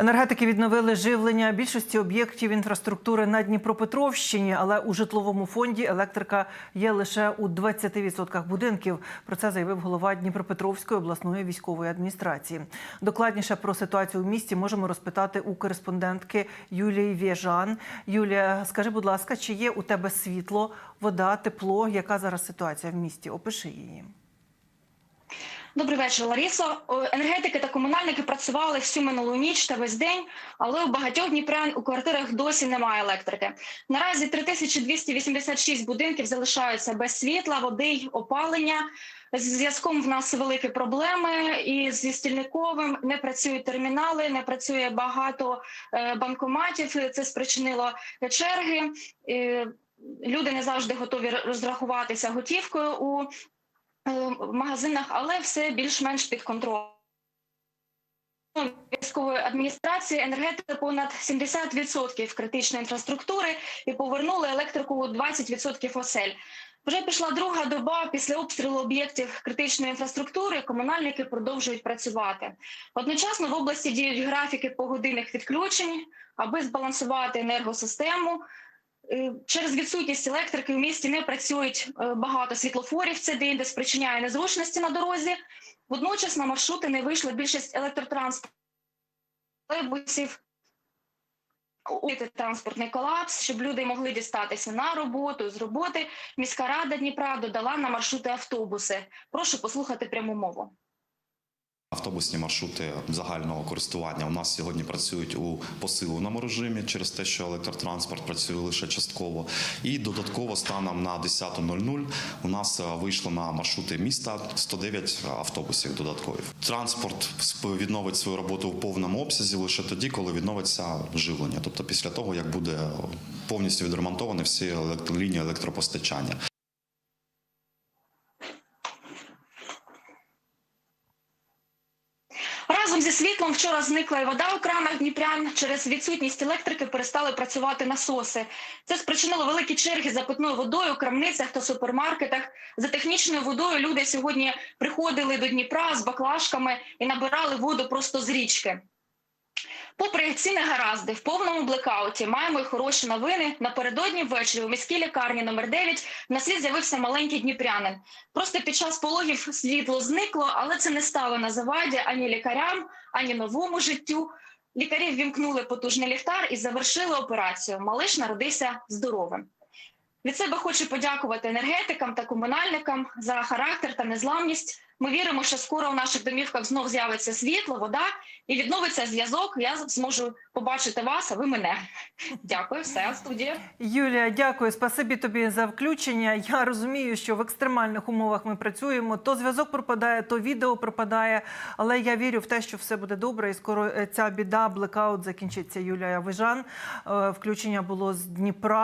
Енергетики відновили живлення більшості об'єктів інфраструктури на Дніпропетровщині, але у житловому фонді електрика є лише у 20% будинків. Про це заявив голова Дніпропетровської обласної військової адміністрації. Докладніше про ситуацію в місті можемо розпитати у кореспондентки Юлії Вєжан. Юлія, скажи, будь ласка, чи є у тебе світло, вода, тепло? Яка зараз ситуація в місті? Опиши її. Добрий вечір, Ларісо. Енергетики та комунальники працювали всю минулу ніч та весь день, але у багатьох дніпрян у квартирах досі немає електрики. Наразі 3286 будинків залишаються без світла, води й опалення. З зв'язком в нас великі проблеми, і зі стільниковим не працюють термінали, не працює багато е, банкоматів. Це спричинило черги. Е, Люди не завжди готові розрахуватися готівкою у в магазинах, але все більш-менш під контролем. Військової адміністрації енергетики понад 70% критичної інфраструктури і повернули електрику у 20% осель. Вже пішла друга доба після обстрілу об'єктів критичної інфраструктури. Комунальники продовжують працювати. Одночасно в області діють графіки погодинних відключень, аби збалансувати енергосистему. Е, Через відсутність електрики в місті не працюють е, багато світлофорів. Це де спричиняє незручності на дорозі. Водночас на маршрути не вийшла більшість електротранспортів. Транспортний колапс, щоб люди могли дістатися на роботу з роботи. Міська рада Дніпра додала на маршрути автобуси. Прошу послухати пряму мову. Автобусні маршрути загального користування у нас сьогодні працюють у посиленому режимі через те, що електротранспорт працює лише частково. І додатково станом на 10.00 у нас е, вийшло на маршрути міста 109 автобусів додаткових. Транспорт сп- відновить свою роботу в повному обсязі лише тоді, коли відновиться живлення, тобто після того, як буде повністю відремонтовані всі лінії електропостачання. Разом зі світлом вчора зникла і вода у кранах Дніпрян. Через відсутність електрики перестали працювати насоси. Це спричинило великі черги за питною водою у крамницях та супермаркетах. За технічною водою люди сьогодні приходили до Дніпра з баклажками і набирали воду просто з річки. Попри ці негаразди, в повному блекауті маємо й хороші новини. Напередодні ввечері у міській лікарні номер 9 на світ з'явився маленький дніпрянин. Просто під час пологів світло зникло, але це не стало на заваді ані лікарям, ані новому життю. Лікарі ввімкнули потужний ліхтар і завершили операцію. Малиш народився здоровим. Від себе хочу подякувати енергетикам та комунальникам за характер та незламність. Ми віримо, що скоро у наших домівках знов з'явиться світло, вода і відновиться зв'язок. Я зможу побачити вас, а ви мене. Дякую, все студія. Юлія, дякую, спасибі тобі за включення. Я розумію, що в екстремальних умовах ми працюємо. То зв'язок пропадає, то відео пропадає. Але я вірю в те, що все буде добре, і скоро ця біда, блекаут закінчиться. Юлія Вижан. Е, Включення було з Дніпра.